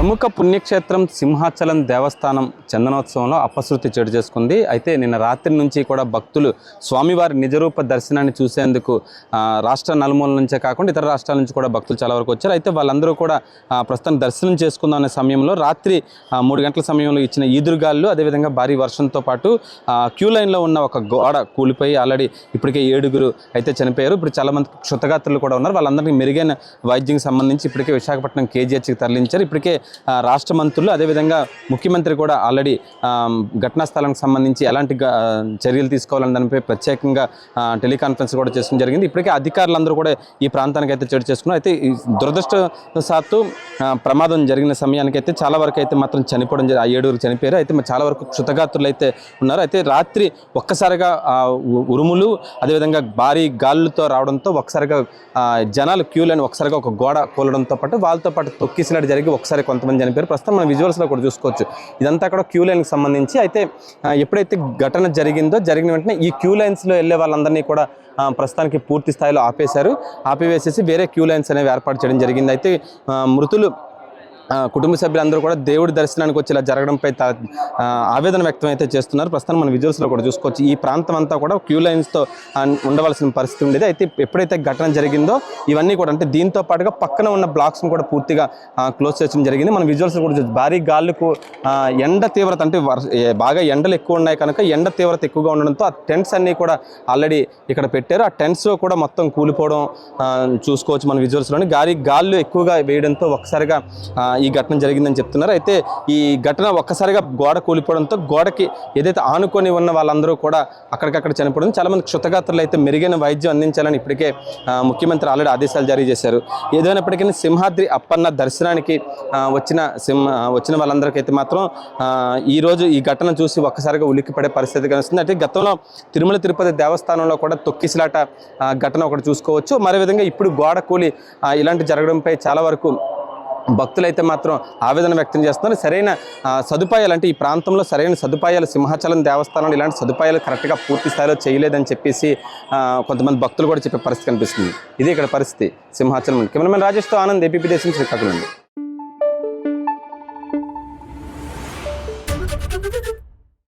ప్రముఖ పుణ్యక్షేత్రం సింహాచలం దేవస్థానం చందనోత్సవంలో అపశృతి చోటు చేసుకుంది. అయితే నిన్న రాత్రి నుంచి కూడా భక్తులు స్వామివారి నిజరూప దర్శనాన్ని చూసేందుకు రాష్ట్ర నలుమూల నుంచే కాకుండా ఇతర రాష్ట్రాల నుంచి కూడా భక్తులు చాలా వరకు వచ్చారు. అయితే వాళ్ళందరూ కూడా ప్రస్తుతం దర్శనం చేసుకుందాం అనే సమయంలో రాత్రి మూడు గంటల సమయంలో ఇచ్చిన ఈదురుగాళ్ళు అదేవిధంగా భారీ వర్షంతో పాటు క్యూ లైన్లో ఉన్న ఒక గోడ కూలిపోయి ఆల్రెడీ ఇప్పటికే ఏడుగురు అయితే చనిపోయారు. ఇప్పుడు చాలా మంది క్షుతగాత్రులు కూడా ఉన్నారు. వాళ్ళందరికీ మెరుగైన వైద్యం సంబంధించి ఇప్పటికే విశాఖపట్నం కేజీహెచ్కి తరలించారు. ఇప్పటికే రాష్ట్ర మంత్రులు అదేవిధంగా ముఖ్యమంత్రి కూడా ఆల్రెడీ ఘటనా స్థలానికి సంబంధించి ఎలాంటి చర్యలు తీసుకోవాలని దానిపై ప్రత్యేకంగా టెలికాన్ఫరెన్స్ కూడా చేయడం జరిగింది. ఇప్పటికే అధికారులందరూ కూడా ఈ ప్రాంతానికి అయితే చోటు చేసుకున్నారు. అయితే ఈ దురదృష్టవశాత్తు ప్రమాదం జరిగిన సమయానికి అయితే చాలా వరకు అయితే మాత్రం చనిపోవడం జరిగి ఆ ఏడుగురు చనిపోయారు. అయితే చాలా వరకు క్షుతగాత్రులు అయితే ఉన్నారు. అయితే రాత్రి ఒక్కసారిగా ఉరుములు అదేవిధంగా భారీ గాలులతో రావడంతో ఒకసారిగా జనాలు క్యూ లైన్ ఒకసారిగా ఒక గోడ కూలడంతో పాటు వాళ్ళతో పాటు తొక్కిసినట్టు జరిగి ఒకసారి కొంత కొంతమంది చనిపోయారు. ప్రస్తుతం మనం విజువల్స్లో కూడా చూసుకోవచ్చు. ఇదంతా కూడా క్యూ లైన్కి సంబంధించి అయితే ఎప్పుడైతే ఘటన జరిగిందో జరిగిన వెంటనే ఈ క్యూ లైన్స్లో వెళ్ళే వాళ్ళందరినీ కూడా ప్రస్తుతానికి పూర్తి స్థాయిలో ఆపేశారు. ఆపివేసేసి వేరే క్యూ లైన్స్ అనేవి ఏర్పాటు చేయడం జరిగింది. అయితే మృతులు కుటుంబ సభ్యులందరూ కూడా దేవుడి దర్శనానికి వచ్చి ఇలా జరగడంపై ఆవేదన వ్యక్తం అయితే చేస్తున్నారు. ప్రస్తుతం మన విజువల్స్లో కూడా చూసుకోవచ్చు. ఈ ప్రాంతం అంతా కూడా క్యూ లైన్స్తో ఉండవలసిన పరిస్థితి ఉండేది. అయితే ఎప్పుడైతే ఘటన జరిగిందో ఇవన్నీ కూడా అంటే దీంతో పాటుగా పక్కన ఉన్న బ్లాక్స్ని కూడా పూర్తిగా క్లోజ్ చేయడం జరిగింది. మన విజువల్స్ కూడా చూసి భారీ గాలుకు ఎండ తీవ్రత అంటే వర్ష బాగా ఎండలు ఎక్కువ ఉన్నాయి కనుక ఎండ తీవ్రత ఎక్కువగా ఉండడంతో ఆ టెంట్స్ అన్నీ కూడా ఆల్రెడీ ఇక్కడ పెట్టారు. ఆ టెంట్స్ కూడా మొత్తం కూలిపోవడం చూసుకోవచ్చు మన విజువల్స్లోని. గాలి గాళ్ళు ఎక్కువగా వేయడంతో ఒకసారిగా ఈ ఘటన జరిగిందని చెప్తున్నారు. అయితే ఈ ఘటన ఒక్కసారిగా గోడ కూలిపోవడంతో గోడకి ఏదైతే ఆనుకొని ఉన్న వాళ్ళందరూ కూడా అక్కడికక్కడ చనిపోవడం చాలా మంది క్షుతగాత్రులు అయితే మెరుగైన వైద్యం అందించాలని ఇప్పటికే ముఖ్యమంత్రి ఆల్రెడీ ఆదేశాలు జారీ చేశారు. ఏదైనప్పటికీ సింహాద్రి అప్పన్న దర్శనానికి వచ్చిన సింహ వచ్చిన వాళ్ళందరికైతే మాత్రం ఈరోజు ఈ రోజు ఈ ఘటన చూసి ఒక్కసారిగా ఉలిక్కిపడే పరిస్థితి కనిపిస్తుంది. అంటే గతంలో తిరుమల తిరుపతి దేవస్థానంలో కూడా తొక్కిసలాట ఘటన ఒకటి చూసుకోవచ్చు. మరే విధంగా ఇప్పుడు గోడ కూలి ఇలాంటి జరగడంపై చాలా వరకు భక్తులైతే మాత్రం ఆవేదన వ్యక్తం చేస్తున్నారు. సరైన సదుపాయాలు అంటే ఈ ప్రాంతంలో సరైన సదుపాయాలు సింహాచలం దేవస్థానంలో ఇలాంటి సదుపాయాలు కరెక్ట్గా పూర్తి స్థాయిలో చేయలేదని చెప్పేసి కొంతమంది భక్తులు కూడా చెప్పే పరిస్థితి కనిపిస్తుంది. ఇది ఇక్కడ పరిస్థితి. సింహాచలం కెమెరామెన్ రాజేష్తో ఆనంద్ ఏపీ దేశం శ్రీకాకుళం